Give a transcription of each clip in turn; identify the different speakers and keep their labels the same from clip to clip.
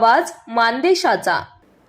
Speaker 1: आवाज मानदेशाचा.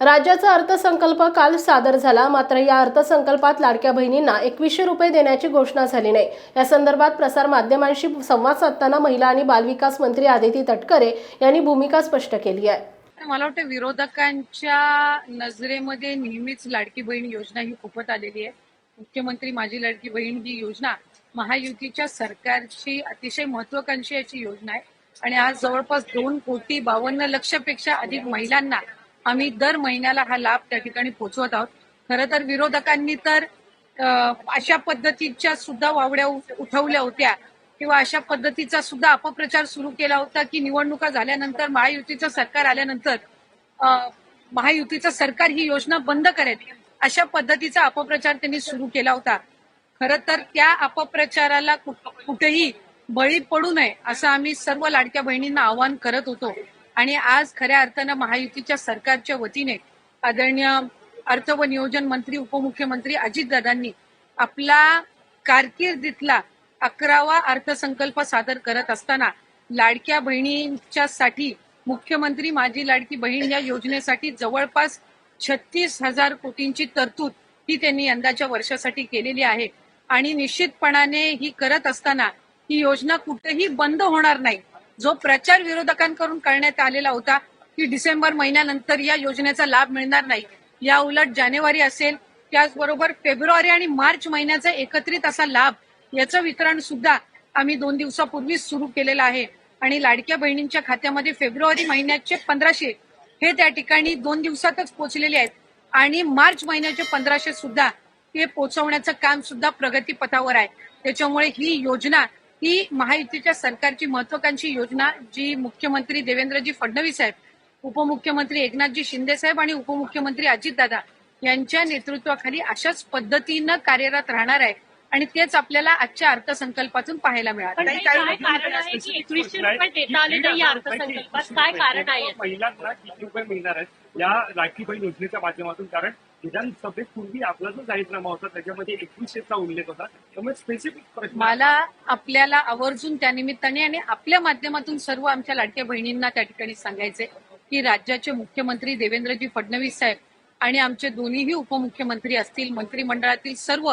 Speaker 2: राज्याचा अर्थसंकल्प काल सादर झाला मात्र या अर्थसंकल्पात लाडक्या बहिणींना एकवीसशे रुपये देण्याची घोषणा झाली नाही. या संदर्भात प्रसार माध्यमांशी संवाद साधताना महिला आणि बालविकास मंत्री आदिती तटकरे यांनी भूमिका स्पष्ट केली आहे.
Speaker 3: मला वाटतं विरोधकांच्या नजरेमध्ये नेहमीच लाडकी बहीण योजना ही खुपत आलेली आहे. मुख्यमंत्री माझी लाडकी बहीण ही योजना महायुतीच्या सरकारची अतिशय महत्वाकांक्षी अशी योजना आहे. आणि आज जवळपास दोन कोटी बावन्न लक्षपेक्षा अधिक महिलांना आम्ही दर महिन्याला हा लाभ त्या ठिकाणी पोहोचवत आहोत. खरं तर विरोधकांनी तर अशा पद्धतीच्या सुद्धा वावड्या उठवल्या होत्या किंवा अशा पद्धतीचा सुद्धा अपप्रचार सुरू केला होता की निवडणुका झाल्यानंतर महायुतीचं सरकार आल्यानंतर महायुतीचं सरकार ही योजना बंद करेल अशा पद्धतीचा अपप्रचार त्यांनी सुरू केला होता. खरं तर त्या अपप्रचाराला कु- कुठेही बळी पडू नये असं आम्ही सर्व लाडक्या बहिणींना आवाहन करत होतो. आणि आज खऱ्या अर्थानं महायुतीच्या सरकारच्या वतीने आदरणीय अर्थ व नियोजन मंत्री उपमुख्यमंत्री अजितदादांनी आपला कारकिर्दीतला अकरावा अर्थसंकल्प सादर करत असताना लाडक्या बहिणींच्यासाठी मुख्यमंत्री माझी लाडकी बहीण या योजनेसाठी जवळपास छत्तीस हजार कोटींची तरतूद ही त्यांनी यंदाच्या वर्षासाठी केलेली आहे. आणि निश्चितपणाने ही करत असताना ही योजना कुठेही बंद होणार नाही. जो प्रचार विरोधकांकडून करण्यात आलेला होता की डिसेंबर महिन्यानंतर या योजनेचा लाभ मिळणार नाही. या उलट जानेवारी असेल त्याचबरोबर फेब्रुवारी आणि मार्च महिन्याचा एकत्रित असा लाभ याचं वितरण सुद्धा आम्ही दोन दिवसापूर्वीच सुरू केलेलं आहे. आणि लाडक्या बहिणींच्या खात्यामध्ये फेब्रुवारी महिन्याचे पंधराशे हे त्या ठिकाणी दोन दिवसातच पोहोचलेले आहेत. आणि मार्च महिन्याचे पंधराशे सुद्धा ते पोहोचवण्याचं काम सुद्धा प्रगतीपथावर आहे. त्याच्यामुळे ही योजना ही महायुतीच्या सरकारची महत्वाकांक्षी योजना जी मुख्यमंत्री देवेंद्रजी फडणवीस साहेब उपमुख्यमंत्री एकनाथजी शिंदे साहेब आणि उपमुख्यमंत्री अजितदादा यांच्या नेतृत्वाखाली अशाच पद्धतीनं कार्यरत राहणार आहे. आणि तेच आपल्याला आजच्या अर्थसंकल्पातून पाहायला मिळालं.
Speaker 4: पण काय कारण आहे की एकवीसशे रुपये देता आले नाही या अर्थसंकल्पात काय कारण आहे
Speaker 5: महिलांना किती रुपये मिळणार आहेत या राखी बहीण योजनेच्या माध्यमातून कारण विधानसभेत पूर्वी आपला जो जाहीरनामा होता त्याच्यामध्ये एकवीसशेचा उल्लेख होता. त्यामुळे स्पेसिफिक प्रश्न
Speaker 3: मला आपल्याला आवर्जून त्यानिमित्ताने आणि आपल्या माध्यमातून सर्व आमच्या लाडक्या बहिणींना त्या ठिकाणी सांगायचे की राज्याचे मुख्यमंत्री देवेंद्रजी फडणवीस साहेब आणि आमचे दोन्हीही उपमुख्यमंत्री असतील मंत्रिमंडळातील सर्व